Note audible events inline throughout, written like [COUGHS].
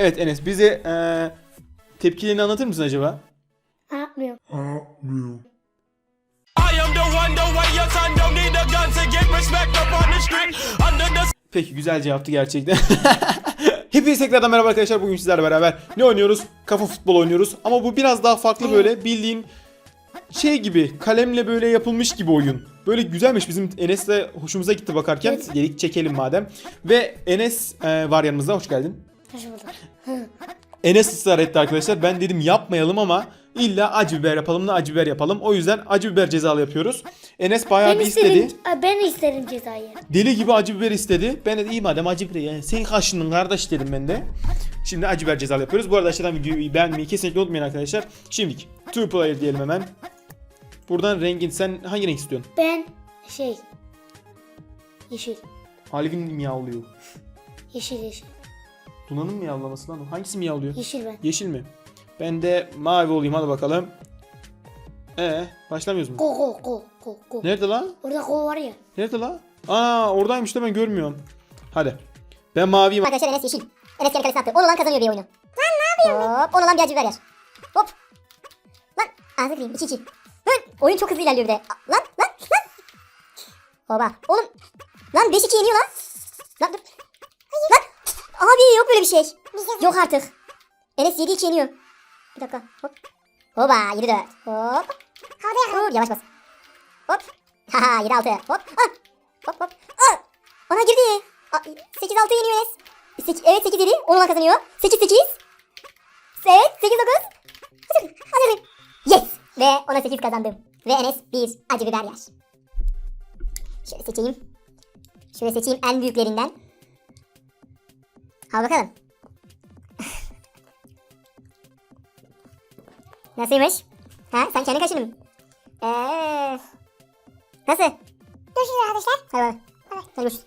Evet Enes bize eee tepkilerini anlatır mısın acaba? Ne yapmıyor? I am the one, the way your son don't need a gun to get respect up on the street. Under the Peki güzel cevaptı gerçekten. [LAUGHS] Hepinize tekrardan merhaba arkadaşlar. Bugün sizlerle beraber ne oynuyoruz? Kafa futbol oynuyoruz. Ama bu biraz daha farklı böyle bildiğin şey gibi kalemle böyle yapılmış gibi oyun. Böyle güzelmiş bizim Enes de hoşumuza gitti bakarken. Dedik çekelim madem. Ve Enes e, var yanımızda. Hoş geldin. Enes ısrar etti arkadaşlar. Ben dedim yapmayalım ama illa acı biber yapalım da acı biber yapalım. O yüzden acı biber cezalı yapıyoruz. Enes bayağı Ben bir istedi. isterim, ben isterim cezayı. Deli gibi acı biber istedi. Ben de iyi madem acı biber yani senin kaşının kardeş dedim ben de. Şimdi acı biber cezalı yapıyoruz. Bu arada aşağıdan videoyu beğenmeyi kesinlikle unutmayın arkadaşlar. Şimdilik two player diyelim hemen. Buradan rengin sen hangi renk istiyorsun? Ben şey yeşil. Halif'in miyavlıyor. Yeşil yeşil. Duna'nın miyavlaması lan o. Hangisi miyavlıyor? Yeşil ben. Yeşil mi? Ben de mavi olayım hadi bakalım. Ee, başlamıyoruz mu? Go go go go go. Nerede lan? Orada go var ya. Nerede lan? Aa oradaymış da ben görmüyorum. Hadi. Ben maviyim. Arkadaşlar Enes yeşil. Enes kendi kalesine attı. 10 olan kazanıyor bir oyunu. Lan ne yapıyorsun? Hop 10 olan bir acı biber yer. Hop. Lan ağzı kırayım 2 2. Hı, oyun çok hızlı ilerliyor bir de. Lan lan lan. Oba. Oğlum. Lan 5 2 yeniyor lan. Lan dur. Lan. Abi yok böyle bir şey. Yok artık. Enes 7 2 yeniyor. Bir dakika. Hop. Hoba 7 4. Hop. Dur yavaş bas. Hop. [LAUGHS] Haha 7 6. Hop. Ah. Hop hop. Ah. Ana girdi. 8 6 yeniyor Enes. Sek- evet 8 7. 10 olan kazanıyor. 8 8. Evet 8 9. Hadi hadi. Yes. Ve ona 8 kazandım. Ve Enes bir acı biber yer. Şöyle seçeyim. Şöyle seçeyim en büyüklerinden. Al bakalım. Nasılmış? Ha sen kendi kaşını mı? Eee. Nasıl? Görüşürüz arkadaşlar. Hadi bay. Hadi görüşürüz.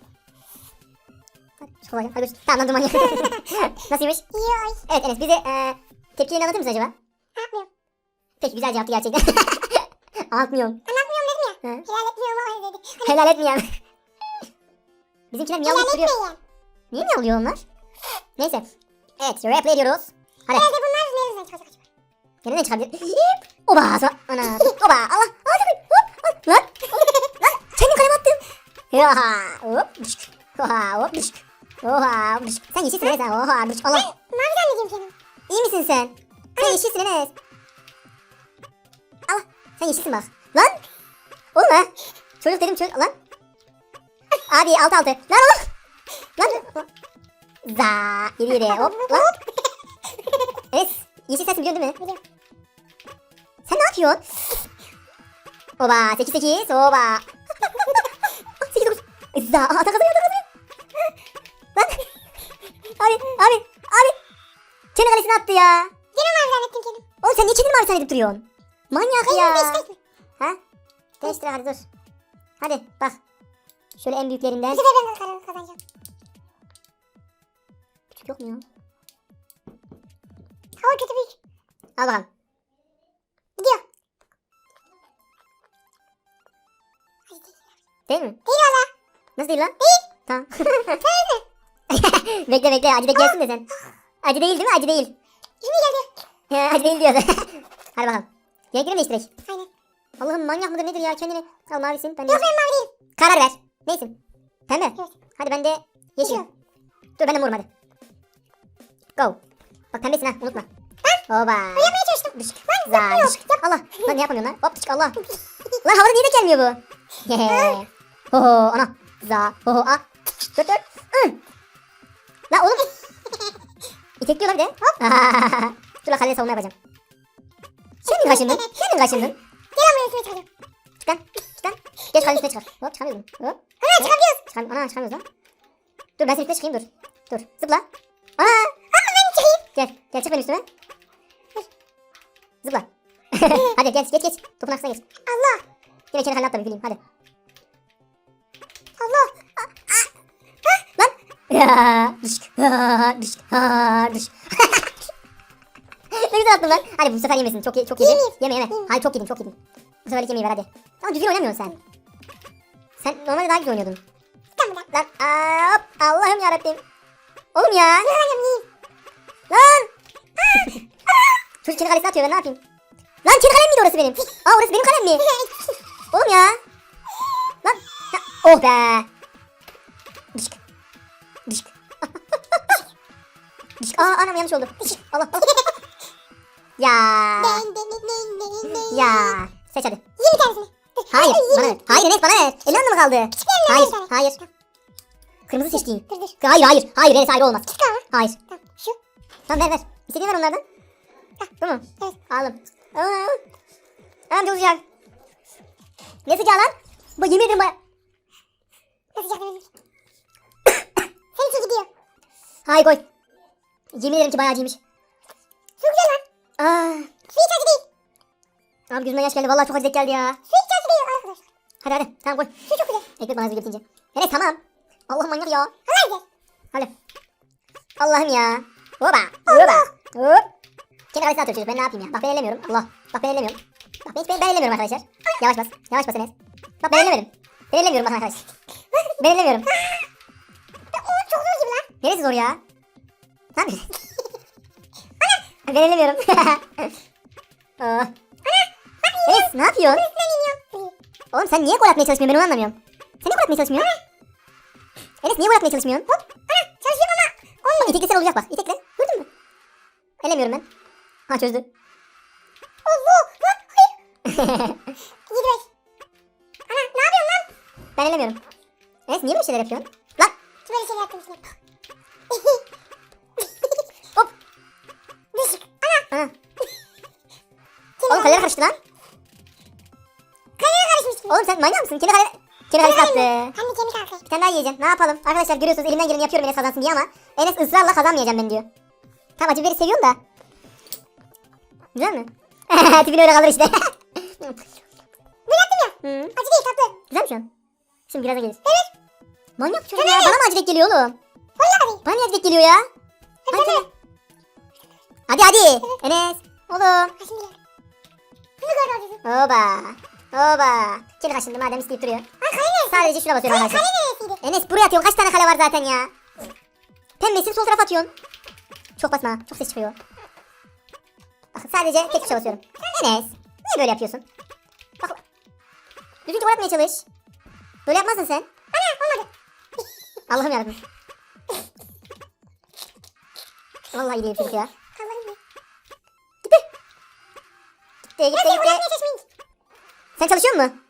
Hadi görüşürüz. Tamam lan dur manyak. Nasılmış? İyi Evet Enes bize e, tepkilerini anlatır mısın acaba? Anlatmıyorum. Peki güzel cevaptı gerçekten. [LAUGHS] Anlatmıyorum. Anlatmıyorum dedim ya. Helal etmiyorum ama dedi. Helal etmiyorum. Bizimkiler miyavlayıp duruyor. Niye miyavlıyor onlar? Neyse. Evet replay ediyoruz. Hadi. Herhalde bunlar nereden çıkacak acaba? Nereden çıkabilir? Oba sonra. Ana. Oba Allah. Allah tabii. Hop. hop, Lan. Lan. Kendi kaleme attım. Ya. Hop. Düşük. Oha. Hop. Düşük. Oha. Düşük. Sen yeşilsin Enes. ha, Oha. Düşük. Allah. Mavi zannediyorum seni. İyi misin sen? Sen yeşilsin Enes. Allah. Sen yeşilsin bak. Lan. Oğlum ha. Çocuk dedim çocuk. Lan. Abi altı altı. Lan oğlum. Lan. Za. Yürü yürü. [LAUGHS] Hop. Lan. Enes. Yeşil sensin biliyorsun değil mi? Biliyorum. Sen ne yapıyorsun? Oba 8 8 oba. 8 9. Za ata kazanıyor ata kazanıyor. Lan. Abi abi abi. Kendi kalesine attı ya. Yine mavi zannettim kendim. Oğlum sen niye kendini mavi zannedip duruyorsun? Manyak ya. Ha? Değiştir hadi dur. Hadi bak. Şöyle en büyüklerinden. Bir de ben kazanacağım. Küçük yok mu ya? Hava kötü büyük. Al bakalım. Gidiyor. Değil mi? Değil valla. Nasıl değil lan? Değil. Tamam. [LAUGHS] [LAUGHS] bekle bekle acı da gelsin de sen. Acı değil değil mi? Acı değil. Şimdi geldi. acı değil diyor. [LAUGHS] Hadi bakalım. Renkleri mi değiştirek? Aynen. Allah'ım manyak mıdır nedir ya kendini. Al mavisin. Ben de Yok ben mavi değilim. Karar ver. Neysin? Pembe? Evet. Hadi ben de yeşil. Dur ben de morum hadi. Go. Bak pembesin ha unutma. Oba. Yapmaya çalıştım. Dışk. Lan yapmıyor. Dışk. Allah. Lan ne yapamıyorsun lan? Hop dışk Allah. [LAUGHS] lan havada niye de gelmiyor bu? Hehe. Ho ho ana. Za. Ho ho a. Dur. Hı. Lan oğlum. İtekliyor lan bir de. Hop. dur lan kaleye savunma yapacağım. Kendin kaşındın. Kendin kaşındın. Gel ama üstüne çıkacağım. Çık lan. Çık lan. Geç kalenin üstüne çıkar. Hop çıkamıyorum. Hop. Hemen çıkamıyoruz. Çıkam ana çıkamıyoruz lan. Dur ben senin üstüne çıkayım dur. Dur. Zıpla. Gel. Gel çık benim üstüme. Dur. Zıpla. [LAUGHS] hadi geç geç geç. Topun aksına geç. Allah. Yine kendi haline atla bir güleyim hadi. Allah. Ah, ah. Ah, Lan. [LAUGHS] Ya. Düşük. Ha, [LAUGHS] düşük. Ha, düşük. ne güzel attın lan. Hadi bu sefer yemesin. Çok ye- çok yedin. Yeme yeme. Hadi çok yedin çok yedin. Bu seferlik yemeği ver hadi. Ama düzgün oynamıyorsun sen. Sen normalde daha güzel oynuyordun. Tamam lan. Aa, hop. Allah'ım yarabbim. Oğlum ya. Çocuk kendi kalesine atıyor ben ne yapayım? Lan kendi kalem miydi orası benim? Aa orası benim kalem mi? Oğlum ya. Lan. Ha, Oh be. Dışk. Dışk. [LAUGHS] Dışk. Aa anam yanlış oldu. Allah. ya. Ya. Seç hadi. Yirmi tanesini. Hayır. Bana ver. Hayır Enes bana ver. Elin mı kaldı? vereyim Hayır. Hayır. Kırmızı seçtiğin. Hayır hayır. Hayır Enes hayır olmaz. Çıkar. Hayır. Tamam. Tamam ver ver. İstediğin ver onlardan. Bu mu? Evet. Aldım. Aa, çok sıcak. Ne sıcağı lan? Bu yemin ederim baya. Nasıl sıcak verir? [COUGHS] Seninki gidiyor. Hayır koy. Yemin ederim ki bayağı acıymış. Su güzel lan. Aa, Su hiç acı değil. abi gözüme yaş geldi. Vallahi çok acı geldi ya. Su hiç acı değil arkadaşlar. Hadi hadi. Tamam koy. Su çok güzel. Ekmek bana hızlı götürünce. Enes tamam. Allah manyak ya. Hala güzel. Hadi. Allah'ım ya. Hoba. Hoba. Hop. Kendi kalesine atıyor çocuk. Ben ne yapayım ya? Bak ben ellemiyorum. Allah. Bak ben ellemiyorum. Bak ben hiç ben, ben ellemiyorum arkadaşlar. Yavaş bas. Yavaş bas Enes. Bak ben ellemedim. Ben ellemiyorum bakın arkadaşlar. Ben ellemiyorum. O çok zor gibi lan. Neresi zor ya? Yapıyorsun? [LAUGHS] ben ellemiyorum. Aa. [LAUGHS] Enes ne yapıyorsun? Oğlum sen niye gol atmaya çalışmıyorsun ben onu anlamıyorum. Sen niye gol atmaya çalışmıyorsun? Enes niye gol atmaya çalışmıyorsun? Hop. Ana çalışıyor ama. Bak iteklesen olacak bak. İtekle. Elemiyorum ben. Ha çözdü. Beş. [LAUGHS] Ana ne yapıyorsun lan? Ben elemiyorum. Enes niye böyle şeyler yapıyorsun? Lan. Böyle şeyler yapıyorsun. [LAUGHS] Hop. Düşük. Ana. Ana. Oğlum kaleler karıştı lan. Kaleye karışmış. Oğlum sen manyak mısın? Kendi kale... Kendi kalesi attı. Hem de kemik halkı. Bir tane daha yiyeceğim. Ne yapalım? Arkadaşlar görüyorsunuz elimden geleni yapıyorum Enes kazansın diye ama Enes ısrarla kazanmayacağım ben diyor. Tamam acı biberi seviyorum da. Güzel mi? [LAUGHS] Tipini öyle kalır işte. [LAUGHS] Böyle yaptım ya. Hı. Acı değil tatlı. Güzel mi şu an? Şimdi birazdan gelir. Evet. Manyak çocuk ya. Bana mı acı denk geliyor oğlum? Vallahi. Bana niye acı denk geliyor ya? Hadi de. Hadi hadi. Enes. Oğlum. Gel. Şimdi gol acısı. Oba. Oba. Kendi kaşındı madem isteyip duruyor. Ha kale neresi? Sadece şuna basıyorum Kale, kale neresiydi? Enes buraya atıyorum. Kaç tane kale var zaten ya? Pembesini sol tarafa atıyorsun. Çok basma. Çok ses çıkıyor. Bak sadece tek tuşa basıyorum. Enes. Niye böyle yapıyorsun? Bak. Düzgün gol atmaya çalış. Böyle yapmazsın sen. Ana olmadı. Allah'ım yarabbim. Vallahi iyi değil çocuk ya. Allah'ım. Gitti gitti gol gitti. çalışmayın. Sen çalışıyor musun?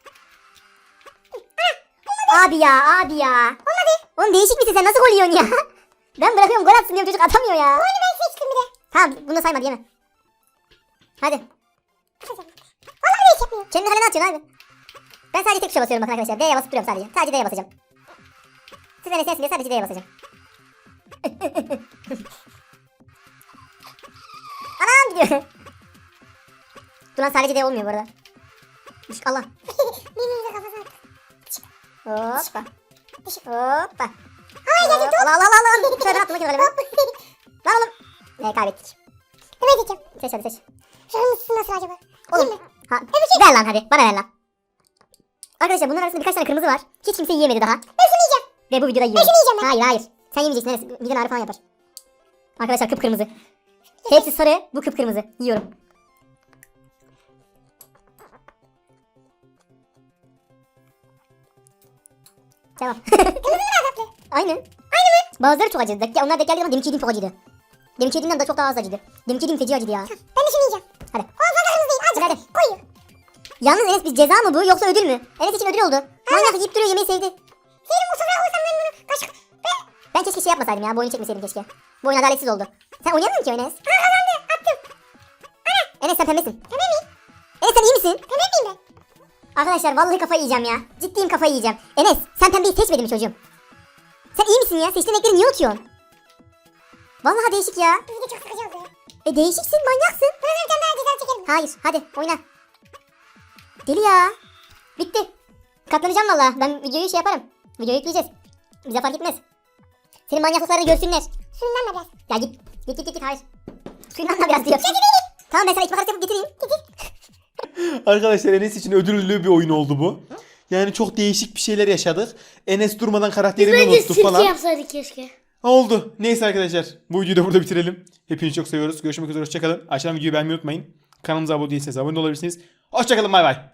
Abi ya abi ya. Olmadı. Oğlum değişik misin sen nasıl gol yiyorsun ya? Ben bırakıyorum gol atsın diyorum çocuk atamıyor ya. Golü Tamam bunu sayma diyemem. Hadi. Vallahi hiç yapmıyor. Kendi kalene atıyorsun abi. Ben sadece tek tuşa basıyorum bakın arkadaşlar. D'ye basıp duruyorum sadece. Sadece D'ye basacağım. Siz de nesiniz diye sadece D'ye basacağım. [LAUGHS] Anam gidiyor. Dur lan sadece D olmuyor bu arada. Düş, Allah. [LAUGHS] Birbirimize kafasına. Hoppa. Düşük. Hoppa. Hayır geldi top. Allah Allah Allah. Şöyle attım bakayım kaleme. Ne kaybettik. Ben diyeceğim. Seç hadi seç. Kırmızısı nasıl acaba? Yiyeyim mi? Ha, ver lan hadi. Bana ver lan. Arkadaşlar bunların arasında birkaç tane kırmızı var. Hiç kimse yiyemedi daha. Ben şunu yiyeceğim. Ve bu videoda yiyorum. şunu yiyeceğim ben. Hayır hayır. Sen yemeyeceksin. Neresi? Miden ağrı falan yapar. Arkadaşlar kıpkırmızı. Hepsi sarı. Bu kıpkırmızı. Yiyorum. Tamam. Kırmızı daha tatlı. Aynen. Aynı mı? Bazıları çok acıdı. Onlar da geldi ama deminki yediğim çok acıydı. Deminki yediğimden de çok daha az acıydı. Deminki yediğim feci acıydı ya. Ben de şunu yiyeceğim. Hadi. O fazla kırmızı değil. Azıcık. Hadi. Koyu. Yalnız Enes bir ceza mı bu yoksa ödül mü? Enes için ödül oldu. Manyak yiyip duruyor yemeği sevdi. Senin bu sofraya koysam ben bunu kaşık. Ben. Ben keşke şey yapmasaydım ya. Bu oyunu çekmeseydim keşke. Bu oyun adaletsiz oldu. Sen oynayamıyor musun ki Enes? Ha kazandı. Attım. Enes sen pembesin. Pembe miyim? Enes sen iyi misin? Pembe miyim ben? Arkadaşlar vallahi kafayı yiyeceğim ya. Ciddiyim kafayı yiyeceğim. Enes sen pembeyi seçmedin mi çocuğum? Sen iyi misin ya? Seçtiğin renkleri niye unutuyorsun? Vallahi değişik ya. Video çok sıkıcı oldu. ya. E değişiksin manyaksın. Tane daha ceza çekelim. Hayır hadi oyna. Deli ya. Bitti. Katlanacağım valla. Ben videoyu şey yaparım. Videoyu yükleyeceğiz. Bize fark etmez. Senin manyaklıkları görsünler. Suyundan da biraz. Ya git. Git git git, git. hayır. Suyundan da biraz diyor. Tamam ben sana ekmek arası yapıp getireyim. [LAUGHS] Arkadaşlar Enes için ödüllü bir oyun oldu bu. Yani çok değişik bir şeyler yaşadık. Enes durmadan karakterini unuttu falan. yapsaydık keşke. Oldu. Neyse arkadaşlar. Bu videoyu da burada bitirelim. Hepinizi çok seviyoruz. Görüşmek üzere. Hoşçakalın. Aşağıdan videoyu beğenmeyi unutmayın. Kanalımıza abone değilseniz abone olabilirsiniz. Hoşçakalın. Bay bay.